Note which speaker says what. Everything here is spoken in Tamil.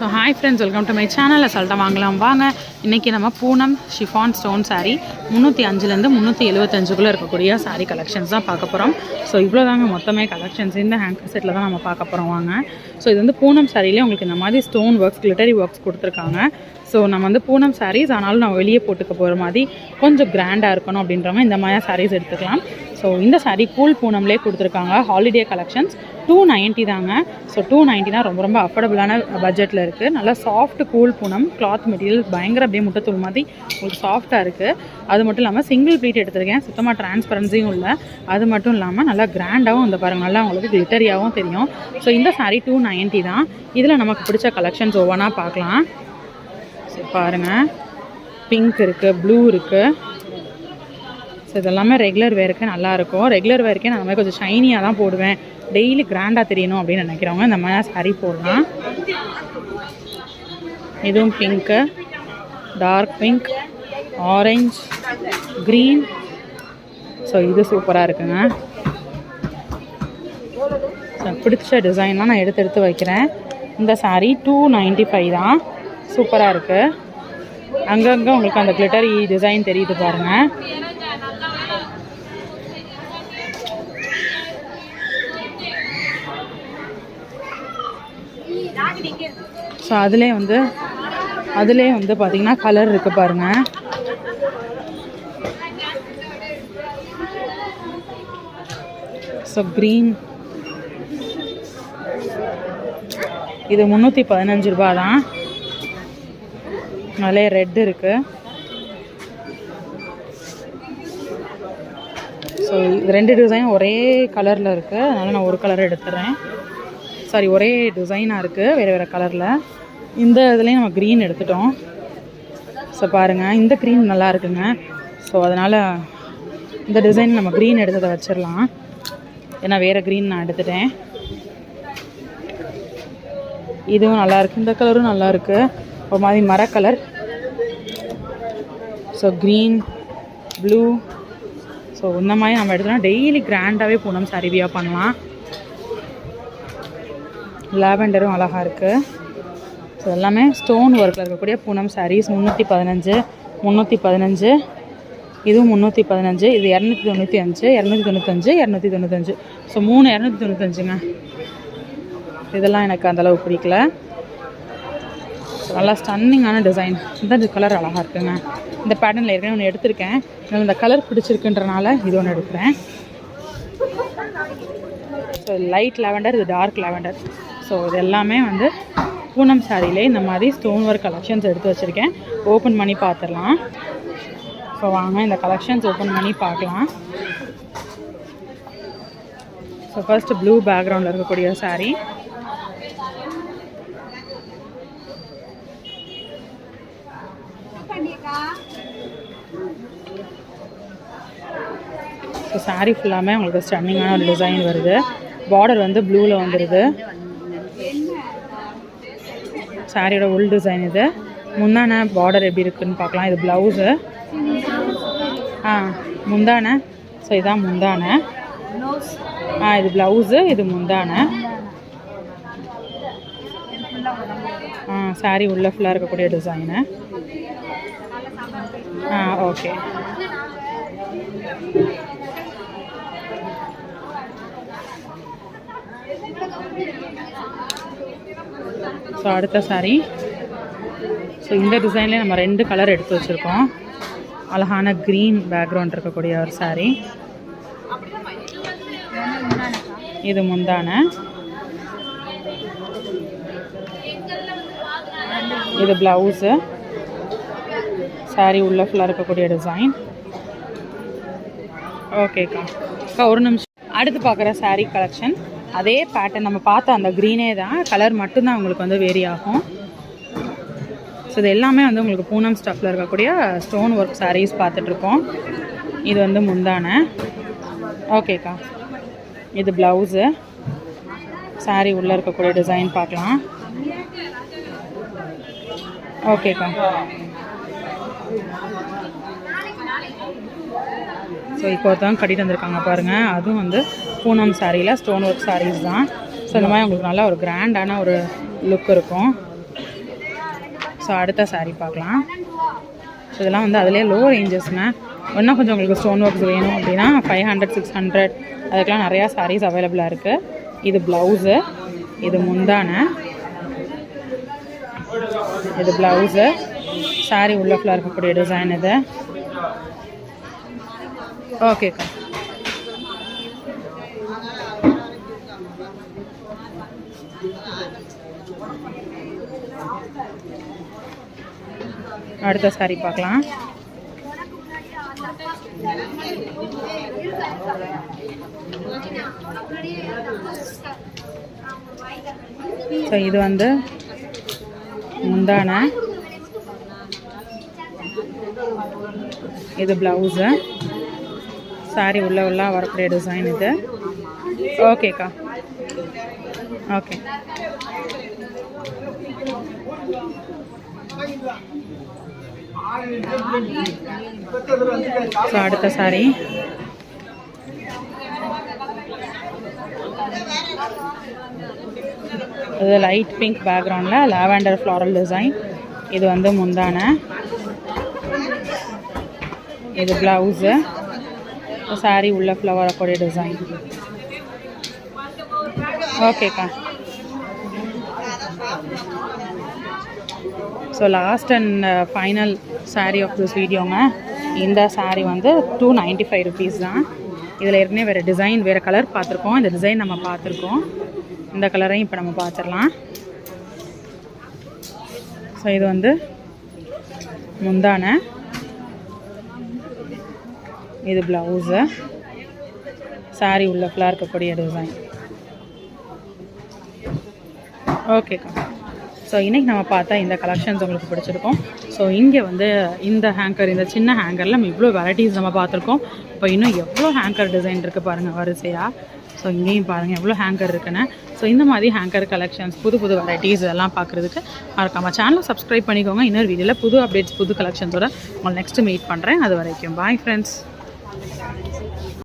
Speaker 1: So hi friends welcome to my channel அசால்ட்டாக வாங்கலாம். வாங்க. இன்றைக்கி நம்ம பூனம் ஷிஃபான் ஸ்டோன் சாரீ முந்நூற்றி அஞ்சுலேருந்து முந்நூற்றி எழுபத்தஞ்சுக்குள்ளே இருக்கக்கூடிய சாரீ கலெக்ஷன்ஸ் தான் பார்க்க போகிறோம் ஸோ இவ்வளோ தாங்க மொத்தமே கலெக்ஷன்ஸ் இந்த ஹேங்கர் செட்டில் தான் நம்ம பார்க்க போகிறோம் வாங்க. ஸோ இது வந்து பூனம் சாரிலே உங்களுக்கு இந்த மாதிரி ஸ்டோன் ஒர்க்ஸ் கிளிட்டரி ஒர்க்ஸ் கொடுத்துருக்காங்க. ஸோ நம்ம வந்து பூனம் சாரீஸ் ஆனாலும் நம்ம வெளியே போட்டுக்க போகிற மாதிரி கொஞ்சம் கிராண்டாக இருக்கணும் அப்படின்றவங்க இந்த மாதிரி சாரீஸ் எடுத்துக்கலாம். ஸோ இந்த சாரீ கூல் பூனம்லேயே கொடுத்துருக்காங்க. ஹாலிடே கலெக்ஷன்ஸ் டூ நைன்ட்டி தாங்க. ஸோ டூ நைன்ட்டி தான் ரொம்ப ரொம்ப அஃபோர்டபுளான பட்ஜெட்டில் இருக்குது நல்லா soft cool Poonam cloth material பயங்கர அப்படியே முட்டைத்தூள் மாதிரி உங்களுக்கு சாஃப்டாக இருக்குது அது மட்டும் இல்லாமல் சிங்கிள் ப்ளீட் எடுத்திருக்கேன். சுத்தமாக டிரான்ஸ்பரன்சியும் இல்லை. அது மட்டும் இல்லாமல் நல்லா கிராண்டாகவும் இந்த பாருங்கள் நல்லா உங்களுக்கு கிளிட்டரியாகவும் தெரியும். ஸோ இந்த சாரீ டூ நைன்ட்டி தான். இதில் நமக்கு பிடிச்ச கலெக்ஷன்ஸ் ஒவ்வொன்றா பார்க்கலாம். ஸோ பாருங்கள் பிங்க் இருக்குது ப்ளூ இருக்குது ஸோ இதெல்லாமே ரெகுலர் வேருக்கு நல்லாயிருக்கும் ரெகுலர் வேருக்கே நான் மாதிரி கொஞ்சம் ஷைனியாக தான் போடுவேன். டெய்லி கிராண்டாக தெரியணும் அப்படின்னு நினைக்கிறவங்க இந்த மாதிரி saree போடலாம். இதுவும் pink dark pink orange green so இது சூப்பராக இருக்குங்க. ஸோ பிடிச்ச டிசைன்லாம் நான் எடுத்து எடுத்து வைக்கிறேன். இந்த சாரீ டூ நைன்ட்டி ஃபைவ் தான் சூப்பராக இருக்குது அங்கங்கே உங்களுக்கு அந்த கிளிட்டரி டிசைன் தெரியுது பாருங்கள் ஸோ அதுலேயே வந்து அதுலேயே வந்து பார்த்தீங்கன்னா கலர் இருக்குது பாருங்கள் ஸோ க்ரீன் இது முந்நூற்றி பதினஞ்சு ரூபா தான் அதிலே ரெட் இருக்குது ஸோ இது ரெண்டு டிசைன் ஒரே கலரில் இருக்குது அதனால் நான் ஒரு கலர் எடுத்துடுறேன் சாரி ஒரே டிசைனாக இருக்குது வேறு வேறு கலரில் இந்த இதுலேயும் நம்ம க்ரீன் எடுத்துட்டோம். ஸோ பாருங்கள் இந்த க்ரீன் நல்லா இருக்குங்க. ஸோ அதனால் இந்த டிசைன் நம்ம க்ரீன் எடுத்ததை வச்சிடலாம். ஏன்னா வேறு க்ரீன் நான் எடுத்துட்டேன். இதுவும் நல்லாயிருக்கு இந்த கலரும் நல்லாயிருக்கு ஒரு மாதிரி மர colour so green blue so இந்த மாதிரி நம்ம எடுத்தோம்னா டெய்லி கிராண்டாகவே பூனம் சரிவியாக பண்ணலாம். லாவெண்டரும் அழகாக இருக்குது ஸோ எல்லாமே ஸ்டோன் ஒர்க்கில் இருக்கக்கூடிய பூனம் சாரீஸ் முந்நூற்றி பதினஞ்சு முந்நூற்றி பதினஞ்சு. இதுவும் முந்நூற்றி பதினஞ்சு இது இரநூத்தி தொண்ணூற்றி அஞ்சு இரநூத்தி தொண்ணூத்தஞ்சு இரநூத்தி தொண்ணூத்தஞ்சு. ஸோ மூணு இரநூத்தி தொண்ணூத்தஞ்சுங்க. இதெல்லாம் எனக்கு அந்தளவு பிடிக்கல. நல்லா ஸ்டன்னிங்கான டிசைன் இந்த கலர் அழகாக இருக்குங்க. இந்த பேட்டர்னில் ஏற்கனவே ஒன்று எடுத்திருக்கேன். எனக்கு இந்த கலர் பிடிச்சிருக்குன்றனால இது ஒன்று எடுக்கிறேன். ஸோ லைட் லாவெண்டர் இது டார்க் லாவெண்டர் ஸோ இது எல்லாமே வந்து பூனம் சாரியில் இந்த மாதிரி ஸ்டோன் ஒர்க் கலெக்ஷன்ஸ் எடுத்து வச்சுருக்கேன். ஓப்பன் பண்ணி பார்த்துடலாம். ஸோ வாங்க இந்த கலெக்ஷன்ஸ் ஓப்பன் பண்ணி பார்க்கலாம். ஸோ ஃபஸ்ட்டு ப்ளூ பேக்ரவுண்டில் இருக்கக்கூடிய சாரீ ஸோ சாரீ ஃபுல்லாமே உங்களுக்கு ஸ்டன்னிங்கான ஒரு டிசைன் வருது. பார்டர் வந்து ப்ளூவில் வந்துடுது சாரியோட உள் டிசைன் இது. முந்தான பார்டர் எப்படி இருக்குன்னு பார்க்கலாம். இது ப்ளவுஸு ஆ முந்தான. ஸோ இதுதான் முந்தான. ஆ இது ப்ளவுஸு இது முந்தான. ஆ சாரி உள்ள ஃபுல்லாக இருக்கக்கூடிய டிசைனு ஆ ஓகே ஸோ அடுத்த சாரீ ஸோ இந்த டிசைன்லேயே நம்ம ரெண்டு கலர் எடுத்து வச்சுருக்கோம். அழகான க்ரீன் பேக்ரவுண்ட் இருக்கக்கூடிய ஒரு சாரீ இது முந்தான. இது ப்ளவுஸு சாரீ உள்ள ஃபுல்லாக இருக்கக்கூடிய டிசைன் ஓகேக்கா அக்கா ஒரு நிமிஷம். அடுத்து பார்க்குற சாரீ கலெக்ஷன் அதே பேட்டர்ன் நம்ம பார்த்த அந்த க்ரீனே தான் கலர் மட்டும்தான் உங்களுக்கு வந்து வேரி ஆகும். ஸோ இது எல்லாமே வந்து உங்களுக்கு பூனம் ஸ்டஃப்பில் இருக்கக்கூடிய ஸ்டோன் ஒர்க் சாரீஸ் பார்த்துட்ருக்கோம். இது வந்து முந்தான. ஓகேக்கா இது ப்ளவுஸு சாரீ உள்ளே இருக்கக்கூடிய டிசைன் பார்க்கலாம். ஓகேக்கா ஸோ இப்போ ஒருத்தவங்க கட்டிட்டு வந்திருக்காங்க பாருங்கள் அதுவும் வந்து பூனம் சாரியில் ஸ்டோன் ஒர்க் சாரீஸ் தான். ஸோ இந்த மாதிரி உங்களுக்கு நல்லா ஒரு கிராண்டான ஒரு லுக் இருக்கும். ஸோ அடுத்த சாரீ பார்க்கலாம். ஸோ இதெல்லாம் வந்து அதிலே லோ ரேஞ்சஸ்ங்க இன்னும் கொஞ்சம் உங்களுக்கு ஸ்டோன் ஒர்க்ஸ் வேணும் அப்படின்னா ஃபைவ் ஹண்ட்ரட் சிக்ஸ் ஹண்ட்ரட் அதுக்கெலாம் நிறையா சாரீஸ் அவைலபிளாக இருக்குது இது ப்ளவுஸு இது முந்தான. இது ப்ளவுஸு சாரீ உள்ள ஃபுல்லாக இருக்கக்கூடிய டிசைன் இது. ஓகேக்கா அடுத்த சாரி பார்க்கலாம். ஸோ இது வந்து முந்தான. இது ப்ளவுஸு சாரி உள்ள உள்ள வரக்கூடிய டிசைன் இது. ஓகேக்கா ஓகே ஸோ அடுத்த சாரி இது லைட் பிங்க் பேக்ரவுண்டில் லாவெண்டர் ஃப்ளாரல் டிசைன் இது வந்து முந்தான இது ப்ளவுஸு சாரீ உள்ள ஃப்ளவர் கூடிய டிசைன் ஓகேக்கா so last and final sari of this வீடியோங்க இந்த சாரீ வந்து டூ நைன்ட்டி ஃபைவ் ருபீஸ் தான். இதில் ஏற்கனவே வேறு டிசைன் வேறு கலர் பார்த்துருக்கோம். இந்த டிசைன் நம்ம பார்த்துருக்கோம். இந்த கலரையும் இப்போ நம்ம பார்த்துடலாம் ஸோ இது வந்து முந்தான. இது ப்ளவுஸு சாரி உள்ள ஃபுல்லாக இருக்கக்கூடிய டிசைன் ஓகேக்கா ஸோ இன்றைக்கி நம்ம பார்த்தா இந்த கலெக்ஷன்ஸ் உங்களுக்கு பிடிச்சிருக்கும். ஸோ இங்கே வந்து இந்த ஹேங்கர் இந்த சின்ன ஹேங்கரில் நம்ம இவ்வளோ வெரைட்டிஸ் நம்ம பார்த்துருக்கோம். இப்போ இன்னும் எவ்வளோ ஹேங்கர் டிசைன் இருக்குது பாருங்கள் வரிசையாக ஸோ இங்கேயும் பாருங்கள் எவ்வளோ ஹேங்கர் இருக்குன்னு. ஸோ இந்த மாதிரி ஹேங்கர் கலெக்ஷன்ஸ் புது புது வெரைட்டிஸ் எல்லாம் பார்க்குறதுக்கு மறக்காம சேனலை சப்ஸ்கிரைப் பண்ணிக்கோங்க. இன்னொரு வீடியோவில் புது அப்டேட்ஸ் புது கலெக்ஷன்ஸோட உங்களை நெக்ஸ்ட்டு மீட் பண்ணுறேன் அது வரைக்கும் பாய் ஃப்ரெண்ட்ஸ்